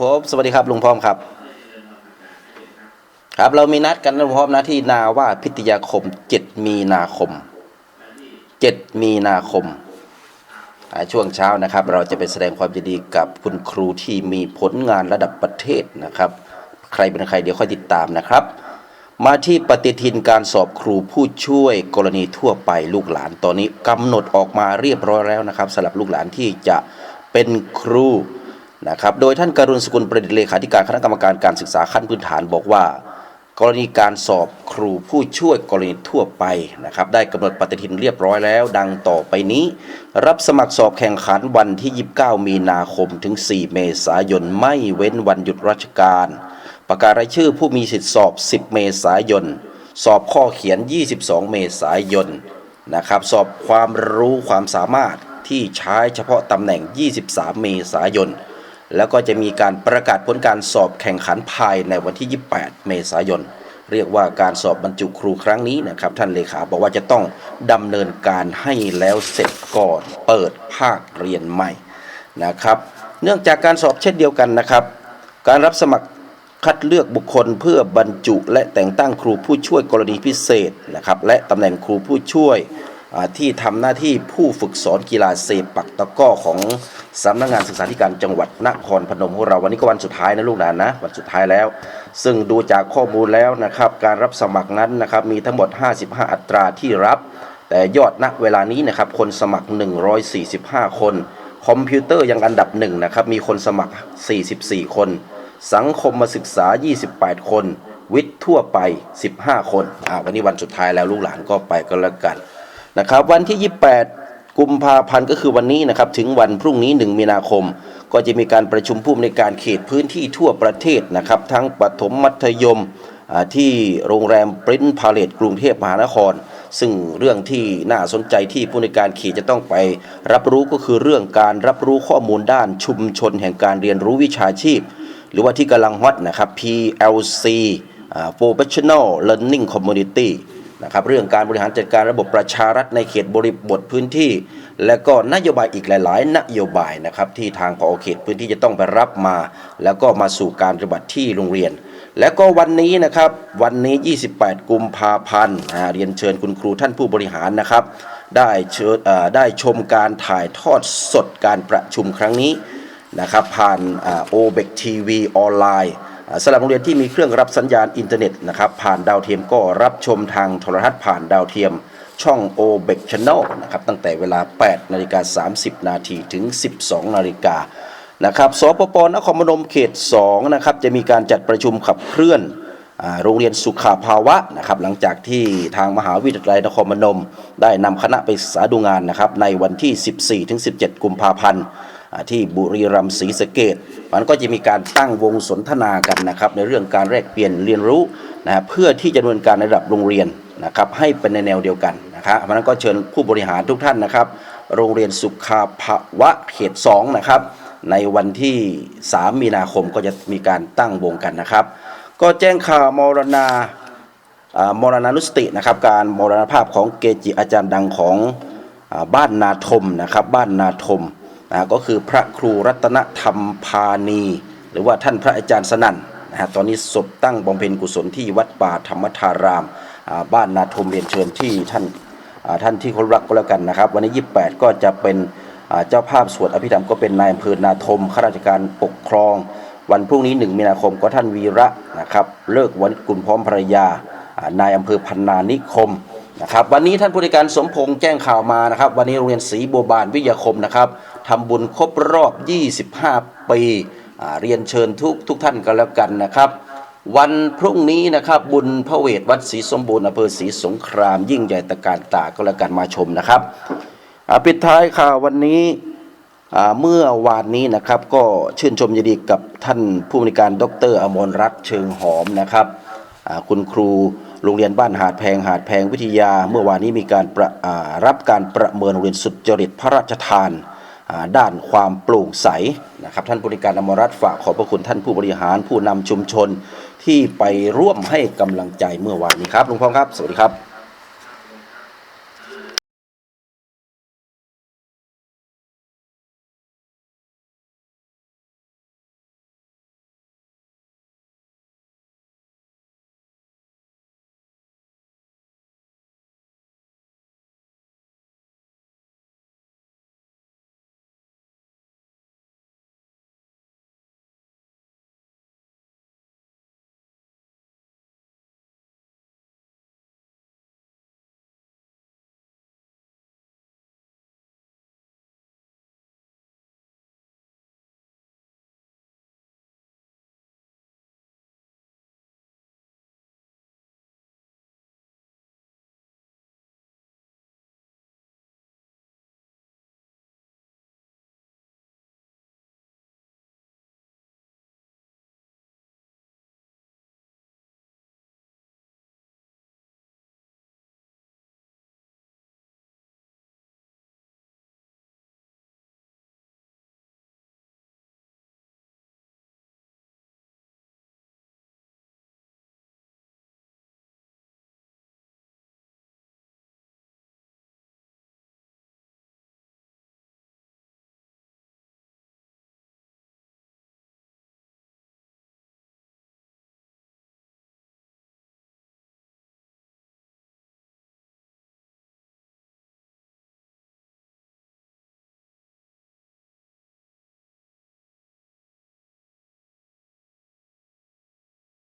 ผมสวัสดีครับลุงพร้อมครับ ครับเรามีนัดกันลุงพร้อมนะที่นาว่าพิทยาคม7มีนาคม7มีนาคม ช่วงเช้านะครับ เราจะไปแสดงความยินดีกับคุณครูที่มีผลงานระดับประเทศนะครับ ใครเป็นใครเดี๋ยวค่อยติดตามนะครับ มาที่ปฏิทินการสอบครูผู้ช่วยกรณีทั่วไปลูกหลานตอนนี้กำหนดออกมาเรียบร้อยแล้วนะครับสำหรับลูกหลานที่จะเป็นครู นะครับโดยท่านการุณสกุลประดิษฐ์เลขาธิการคณะกรรมการการศึกษาขั้นพื้นฐานบอกว่า กรณีการสอบครูผู้ช่วยกรณีทั่วไปนะครับได้กำหนดปฏิทินเรียบร้อยแล้ว ดังต่อไปนี้ รับสมัครสอบแข่งขันวันที่ 29 มีนาคมถึง 4 เมษายนไม่เว้นวันหยุดราชการ ประกาศรายชื่อผู้มีสิทธิสอบ 10 เมษายน สอบข้อเขียน 22 เมษายนนะครับสอบความรู้ความสามารถที่ใช้เฉพาะตำแหน่ง 23 เมษายน แล้วก็จะมีการประกาศผลการสอบแข่งขันภายในวันที่ 28 เมษายน เรียกว่าการสอบบรรจุครูครั้งนี้นะครับ ท่านเลขาบอกว่าจะต้องดำเนินการให้แล้วเสร็จก่อนเปิดภาคเรียนใหม่นะครับ เนื่องจากการสอบเช่นเดียวกันนะครับ การรับสมัครคัดเลือกบุคคลเพื่อบรรจุ และแต่งตั้งครูผู้ช่วยกรณีพิเศษนะครับ และตำแหน่งครูผู้ช่วย ที่ทำหน้าที่ผู้ฝึกสอนกีฬาเซปักตะก้อของสำนักงานศึกษาธิการจังหวัดนครพนมของเราวันนี้ก็วันสุดท้ายนะลูกหลานนะวันสุดท้ายแล้ว ซึ่งดูจากข้อมูลแล้วนะครับ การรับสมัครนั้นนะครับมีทั้งหมด 55 อัตราที่รับ แต่ยอดณเวลานี้นะครับคนสมัคร 145 คน คอมพิวเตอร์ยังอันดับหนึ่งนะครับมีคนสมัคร 44 คน สังคมมาศึกษา 28 คน วิทย์ทั่วไป 15 คนอ่าวันนี้วันสุดท้ายแล้วลูกหลานก็ไปก็แล้วกัน นะครับ วันที่ 28 กุมภาพันธ์ก็คือวันนี้นะครับ ถึงวันพรุ่งนี้ 1 มีนาคม ก็จะมีการประชุมผู้อำนการเขตพื้นที่ทั่วประเทศนะครับ ทั้งปฐมมัธยมที่โรงแรมปริ้นพาเลตกรุงเทพมหานคร ซึ่งเรื่องที่น่าสนใจที่ผู้ในการเขตจะต้องไป รับรู้ก็คือเรื่องการรับรู้ข้อมูลด้านชุมชนแห่งการเรียนรู้วิชาชีพ หรือว่าที่กำลังฮอตนะครับ PLC Professional Learning Community นะครับเรื่องการบริหารจัดการระบบประชารัฐในเขตบริบทพื้นที่ และก็นโยบายอีกหลาย ๆ นโยบายนะครับที่ทางพอเขตพื้นที่จะต้องไปรับมา แล้วก็มาสู่การปฏิบัติที่โรงเรียน และก็วันนี้นะครับวันนี้ 28 กุมภาพันธ์เรียนเชิญคุณครูท่านผู้บริหารนะครับ ได้เชิญได้ชมการถ่ายทอดสดการประชุมครั้งนี้นะครับผ่านโอเบกทีวีออนไลน์ สำหรับโรงเรียนที่มีเครื่องรับสัญญาณอินเทอร์เน็ตนะครับผ่านดาวเทียมก็รับชมทางโทรทัศน์ผ่านดาวเทียมช่อง o b e c Channel นะครับตั้งแต่เวลา 8 นาฬิกา 30 นาทีถึง 12 นาฬิกานะครับสปปนครพนมเขต 2 นะครับจะมีการจัดประชุมขับเคลื่อนโรงเรียนสุขาภาวะนะครับหลังจากที่ทางมหาวิทยาลัยนครพนม ได้นำคณะไปศึกษาดูงานนะครับในวันที่ 14-17 กุมภาพันธ์ ที่บุรีรัมย์ศรีสะเกดมันก็จะมีการตั้งวงสนทนากันนะครับในเรื่องการแลกเปลี่ยนเรียนรู้นะเพื่อที่จะดำเนินการในระดับโรงเรียนนะครับให้เป็นในแนวเดียวกันนะครับเพราะนั้นก็เชิญผู้บริหารทุกท่านนะครับ โรงเรียนสุขาภวะเขต2นะครับในวันที่ 3 มีนาคมก็จะมีการตั้งวงกันนะครับ ก็แจ้งข่าวมรณาอ่ามรณานุสตินะครับการมรณภาพของเกจิอาจารย์ดังของอบ้านนาทมนะครับบ้านนาทม นะก็คือพระครูรัตนธรรมพานีหรือว่าท่านพระอาจารย์สนั่นนะฮะตอนนี้ศพตั้งบำเพ็ญกุศลที่วัดป่าธรรมธาราม บ้านนาทมเรียนเชิญที่ท่านท่านที่เคารพรักก็แล้วกันนะครับ วันนี้ 28 ก็จะเป็นเจ้าภาพสวดอภิธรรมก็เป็นนายอำเภอนาทมข้าราชการปกครอง วันพรุ่งนี้ 1 มีนาคมก็ท่านวีระนะครับเลิกวันกุลพร้อมภรรยานายอำเภอพันนานิคมนะครับวันนี้ท่านผู้ในการสมพงษ์แจ้งข่าวมานะครับ วันนี้โรงเรียนศรีบัวบานวิทยาคมนะครับ ทำบุญครบรอบ 25 ปีอ่าเรียนเชิญทุกทุกท่านกันแล้วกันนะครับ วันพรุ่งนี้นะครับบุญพระเวทวัดศรีสมบูรณ์อำเภอศรีสงคราม ยิ่งใหญ่ตะการตาก็แล้วกันมาชมนะครับอ่าปิดท้ายข่าววันนี้เมื่อวานนี้นะครับก็ชื่นชมยินดีกับท่านผู้อำนการดร อมรรัตน์เชิงหอมนะครับคุณครูโรงเรียนบ้านหาดแพงหาดแพงวิทยา เมื่อวานนี้มีการร,รับการประเมินโรงเรียนสุดจริตพระราชทาน ด้านความโปร่งใสนะครับท่านผู้อำนวยการอมรรัตฝากขอบพระคุณท่านผู้บริหารผู้นำชุมชนที่ไปร่วมให้กำลังใจเมื่อวานนี้ครับลุงพงษ์ครับ สวัสดีครับ